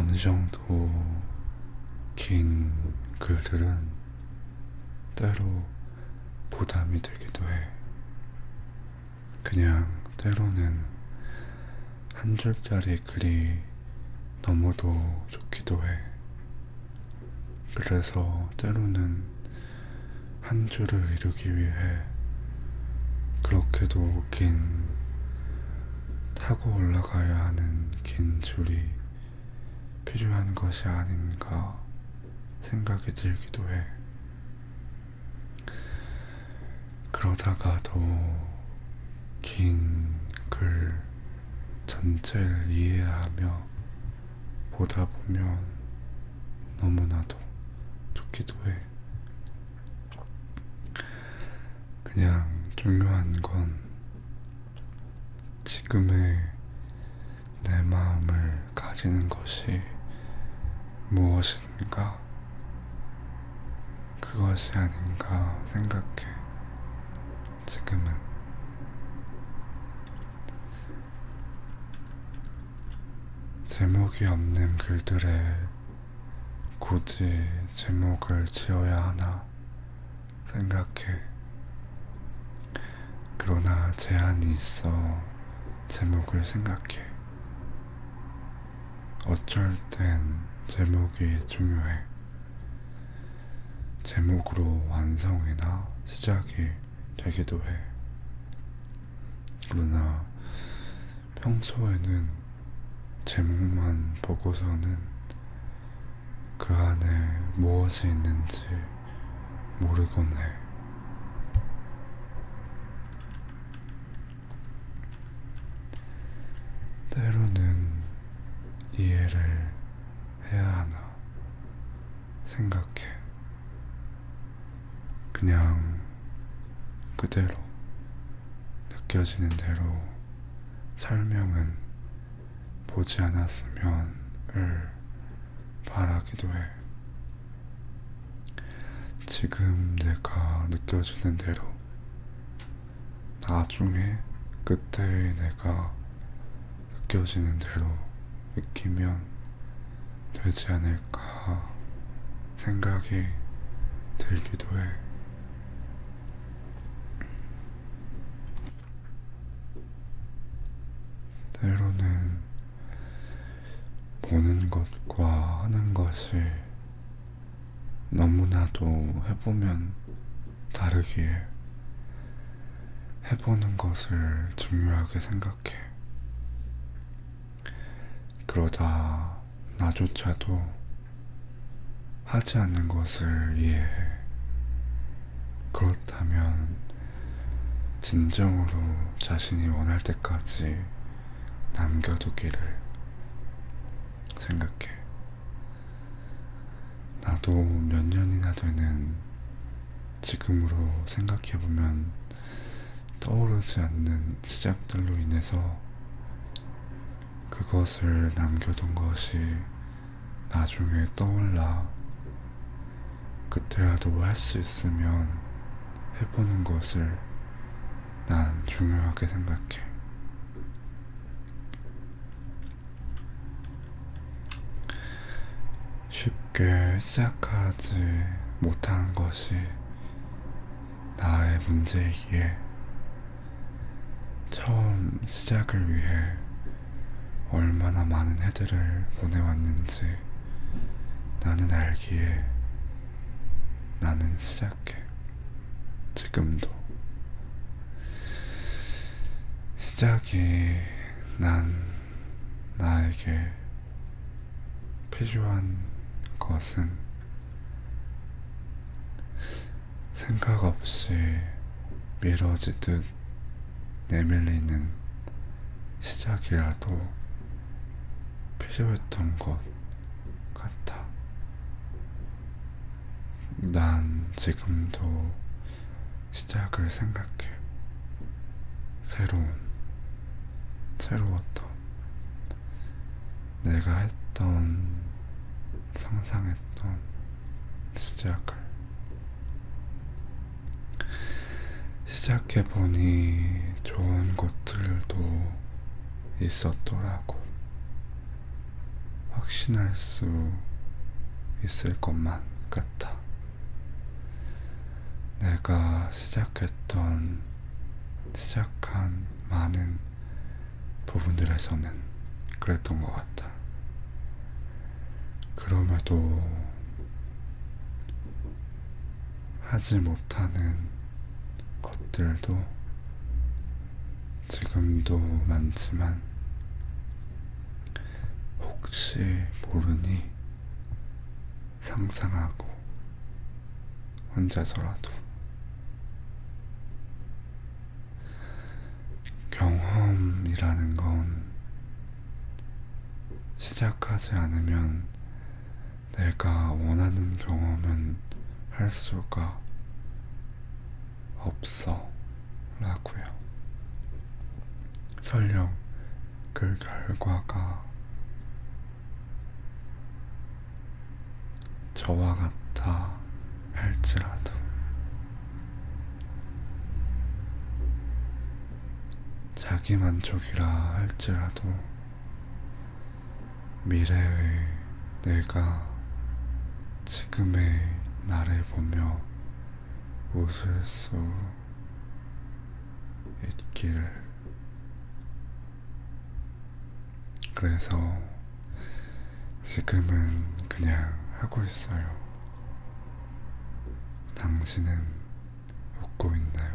어느 정도 긴 글들은 때로 부담이 되기도 해. 그냥 때로는 한 줄짜리 글이 너무도 좋기도 해. 그래서 때로는 한 줄을 이루기 위해 그렇게도 긴 타고 올라가야 하는 긴 줄이 필요한 것이 아닌가 생각이 들기도 해. 그러다가도 긴 글 전체를 이해하며 보다 보면 너무나도 좋기도 해. 그냥 중요한 건 지금의 내 마음을 가지는 것이 무엇인가? 그것이 아닌가 생각해. 지금은. 제목이 없는 글들에 굳이 제목을 지어야 하나 생각해. 그러나 제한이 있어 제목을 생각해. 어쩔 땐 제목이 중요해. 제목으로 완성이나 시작이 되기도 해. 그러나 평소에는 제목만 보고서는 그 안에 무엇이 있는지 모르곤 해. 때로는 이해를 해야 하나 생각해. 그냥 그대로 느껴지는 대로 설명은 보지 않았으면을 바라기도 해. 지금 내가 느껴지는 대로 나중에 그때의 내가 느껴지는 대로 느끼면 되지 않을까 생각이 들기도 해. 때로는 보는 것과 하는 것이 너무나도 해보면 다르기에 해보는 것을 중요하게 생각해. 그러다 나조차도 하지 않는 것을 이해해. 그렇다면 진정으로 자신이 원할 때까지 남겨두기를 생각해. 나도 몇 년이나 되는 지금으로 생각해보면 떠오르지 않는 시작들로 인해서 그것을 남겨둔 것이 나중에 떠올라 그때라도 할 수 있으면 해보는 것을 난 중요하게 생각해. 쉽게 시작하지 못한 것이 나의 문제이기에 처음 시작을 위해 얼마나 많은 해들을 보내왔는지 나는 알기에 나는 시작해. 지금도. 시작이 난 나에게 필요한 것은 생각 없이 미뤄지듯 내밀리는 시작이라도 필요했던 것 같아. 난 지금도 시작을 생각해. 새로운, 새로웠던, 내가 했던, 상상했던 시작을. 시작해보니 좋은 것들도 있었더라고. 확신할 수 있을 것만 같아. 내가 시작했던, 시작한 많은 부분들에서는 그랬던 것 같아. 그럼에도 하지 못하는 것들도 지금도 많지만 혹시 모르니 상상하고 혼자서라도 경험이라는 건 시작하지 않으면 내가 원하는 경험은 할 수가 없어 라고요. 설령 그 결과가 저와 같아 할지라도 자기 만족이라 할지라도 미래의 내가 지금의 나를 보며 웃을 수 있기를 그래서 지금은 그냥 하고 있어요. 당신은 웃고 있나요?